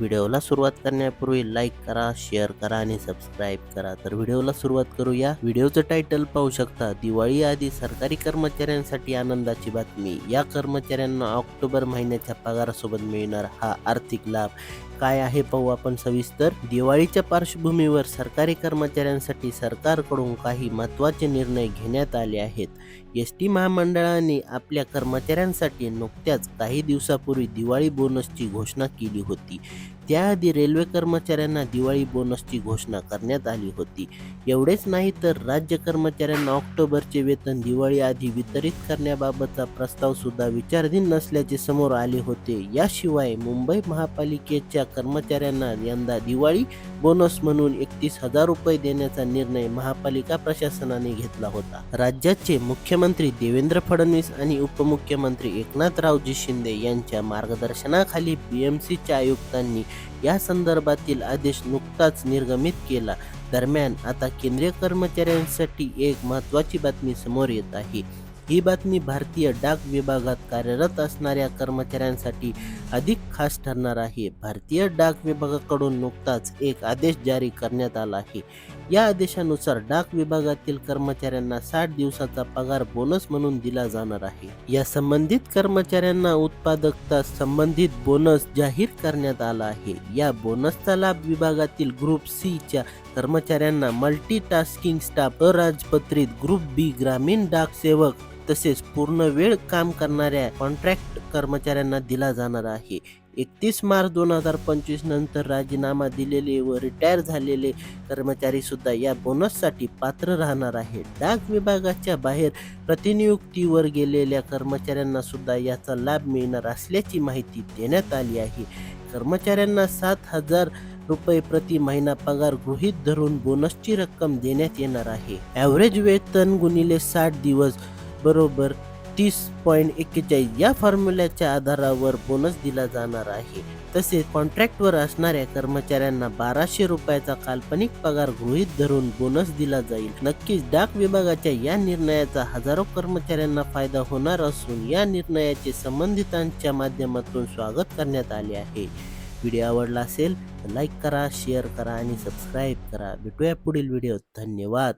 व्हिडिओला सुरुवात करण्यापूर्वी लाईक करा शेअर करा आणि सबस्क्राईब करा. तर व्हिडिओला सुरुवात करूया. व्हिडिओचं टायटल पाहू शकता. दिवाळी आधी सरकारी कर्मचाऱ्यांसाठी आनंदाची बातमी. या कर्मचाऱ्यांना ऑक्टोबर महिन्याच्या पगारासोबत मिळणार हा आर्थिक लाभ. काय आहे पाहू आपण सविस्तर. दिवाळीच्या पार्श्वभूमीवर सरकारी कर्मचाऱ्यांसाठी सरकारकडून काही महत्त्वाचे निर्णय घेण्यात आले आहेत. एस टी महामंडळाने आपल्या कर्मचाऱ्यांसाठी नुकत्याच काही दिवसापूर्वी दिवाळी बोनसची घोषणा केली होती. त्याआधी रेल्वे कर्मचाऱ्यांना दिवाळी बोनसची घोषणा करण्यात आली होती. एवढेच नाही तर राज्य कर्मचाऱ्यांना ऑक्टोबरचे वेतन दिवाळी आधी वितरित करण्याबाबतचा प्रस्ताव सुद्धा विचाराधीन नसल्याचे समोर आले होते. याशिवाय मुंबई महापालिकेच्या कर्मचाऱ्यांना यंदा दिवाळी बोनस म्हणून एकतीस हजार रुपये देण्याचा निर्णय महापालिका प्रशासनाने घेतला होता. राज्याचे मुख्यमंत्री देवेंद्र फडणवीस आणि उपमुख्यमंत्री एकनाथरावजी शिंदे यांच्या मार्गदर्शनाखाली बीएमसीच्या आयुक्तांनी या संदर्भातील आदेश नुकताच निर्गमित केला. दरम्यान आता केंद्रीय कर्मचाऱ्यांसाठी एक महत्त्वाची बातमी समोर येत आहे. ही बातमी भारतीय डाक विभागात कार्यरत असणाऱ्या कर्मचाऱ्यांसाठी अधिक खास ठरणार आहे. भारतीय डाक विभागाकडून नुकताच एक आदेश जारी करण्यात आला आहे. या आदेशानुसार डाक विभागातील कर्मचाऱ्यांना साठ दिवसाचा पगार बोनस म्हणून दिला जाणार आहे. या संबंधित कर्मचाऱ्यांना उत्पादकता संबंधित बोनस जाहीर करण्यात आला आहे. या बोनसचा लाभ विभागातील ग्रुप सी च्या कर्मचाऱ्यांना मल्टी टास्किंग स्टाफ अराजपत्रित ग्रुप बी ग्रामीण डाक सेवक तसेच पूर्ण वेळ काम करणाऱ्या कॉन्ट्रॅक्ट कर्मचाऱ्यांना दिला जाणार आहे. एकतीस मार्च दोन हजार पंचवीस नंतर राजीनामा दिलेले व रिटायर झालेले कर्मचारी सुद्धा या बोनससाठी पात्र राहणार आहे डाक विभागाच्या बाहेर प्रतिनियुक्तीवर गेलेल्या कर्मचाऱ्यांना सुद्धा याचा लाभ मिळणार असल्याची माहिती देण्यात आली आहे. कर्मचाऱ्यांना सात हजार रुपये प्रति महिना पगार गृहीत धरून बोनसची रक्कम देण्यात येणार आहे. ॲव्हरेज वेतन गुणिले साठ दिवस बरोबर तीस पॉईंट एक्केचाळीस या फॉर्म्युल्याच्या आधारावर बोनस दिला जाणार आहे. तसेच कॉन्ट्रॅक्टवर असणाऱ्या कर्मचाऱ्यांना बाराशे रुपयाचा काल्पनिक पगार गृहीत धरून बोनस दिला जाईल. नक्कीच डाक विभागाच्या या निर्णयाचा हजारो कर्मचाऱ्यांना फायदा होणार असून या निर्णयाचे संबंधितांच्या माध्यमातून स्वागत करण्यात आले आहे. व्हिडिओ आवडला असेल तर लाईक करा शेअर करा आणि सबस्क्राईब करा. भेटूया पुढील व्हिडिओ धन्यवाद.